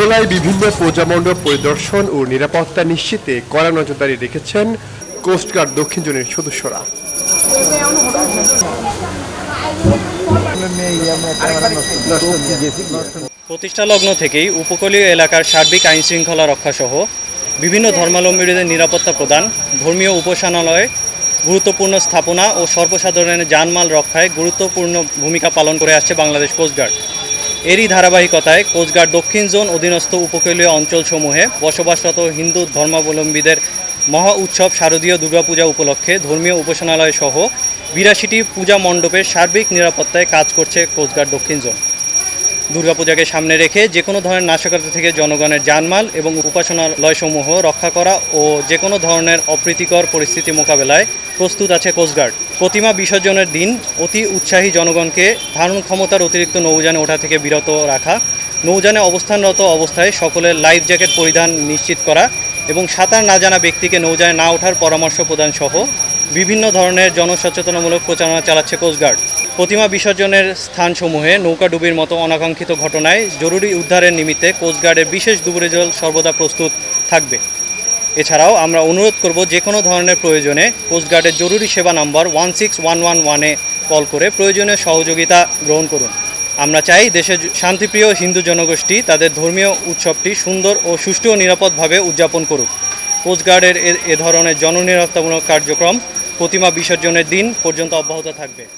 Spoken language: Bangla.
এলাকায় বিভিন্ন পূজামণ্ডপ পরিদর্শন ও নিরাপত্তা নিশ্চিতে কড়া নজরদারি রেখেছেন কোস্টগার্ড দক্ষিণ জোনের সদস্যরা। প্রতিষ্ঠা লগ্ন থেকেই উপকূলীয় এলাকার সার্বিক আইন শৃঙ্খলা রক্ষাসহ বিভিন্ন ধর্মাবলম্বীদের নিরাপত্তা প্রদান, ধর্মীয় উপাসনালয়ে, গুরুত্বপূর্ণ স্থাপনা ও সর্বসাধারণের জানমাল রক্ষায় গুরুত্বপূর্ণ ভূমিকা পালন করে আসছে বাংলাদেশ কোস্টগার্ড এরই ধারাবাহিকতায় কোচগাড় দক্ষিণ জোন অধীনস্থ উপকূলীয় অঞ্চলসমূহে বসবাসরত হিন্দু ধর্মাবলম্বীদের মহা উৎসব শারদীয় দুর্গাপূজা উপলক্ষে ধর্মীয় উপাসনালয় সহ বিরাশিটি পূজা মণ্ডপের সার্বিক নিরাপত্তায় কাজ করছে কোচগাড় দক্ষিণ জোন দুর্গাপূজাকে সামনে রেখে যে কোনো ধরনের নাশকতা থেকে জনগণের জানমাল এবং উপাসনালয়সমূহ রক্ষা করা ও যে কোনো ধরনের অপ্রীতিকর পরিস্থিতি মোকাবেলায় প্রস্তুত আছে কোস্টগার্ড প্রতিমা বিসর্জনের দিন অতি উৎসাহী জনগণকে ধারণ ক্ষমতার অতিরিক্ত নৌযানে ওঠা থেকে বিরত রাখা, নৌযানে অবস্থানরত অবস্থায় সকলের লাইফ জ্যাকেট পরিধান নিশ্চিত করা এবং সাঁতার না জানা ব্যক্তিকে নৌযানে না ওঠার পরামর্শ প্রদান সহ বিভিন্ন ধরনের জনসচেতনামূলক প্রচারণা চালাচ্ছে কোস্টগার্ড প্রতিমা বিসর্জনের স্থানসমূহে নৌকাডুবির মতো অনাকাঙ্ক্ষিত ঘটনায় জরুরি উদ্ধারের নিমিত্তে কোস্টগার্ডের বিশেষ ডুবুরি জল সর্বদা প্রস্তুত থাকবে। এছাড়াও আমরা অনুরোধ করব যে কোনো ধরনের প্রয়োজনে কোস্টগার্ডের জরুরি সেবা নম্বর ওয়ান সিক্স ওয়ান ওয়ান ওয়ানে কল করে প্রয়োজনীয় সহযোগিতা গ্রহণ করুন। আমরা চাই দেশের শান্তিপ্রিয় হিন্দু জনগোষ্ঠী তাদের ধর্মীয় উৎসবটি সুন্দর ও সুষ্ঠু ও নিরাপদভাবে উদযাপন করুক। কোস্টগার্ডের এ ধরনের জননিরাপত্তামূলক কার্যক্রম প্রতিমা বিসর্জনের দিন পর্যন্ত অব্যাহত থাকবে।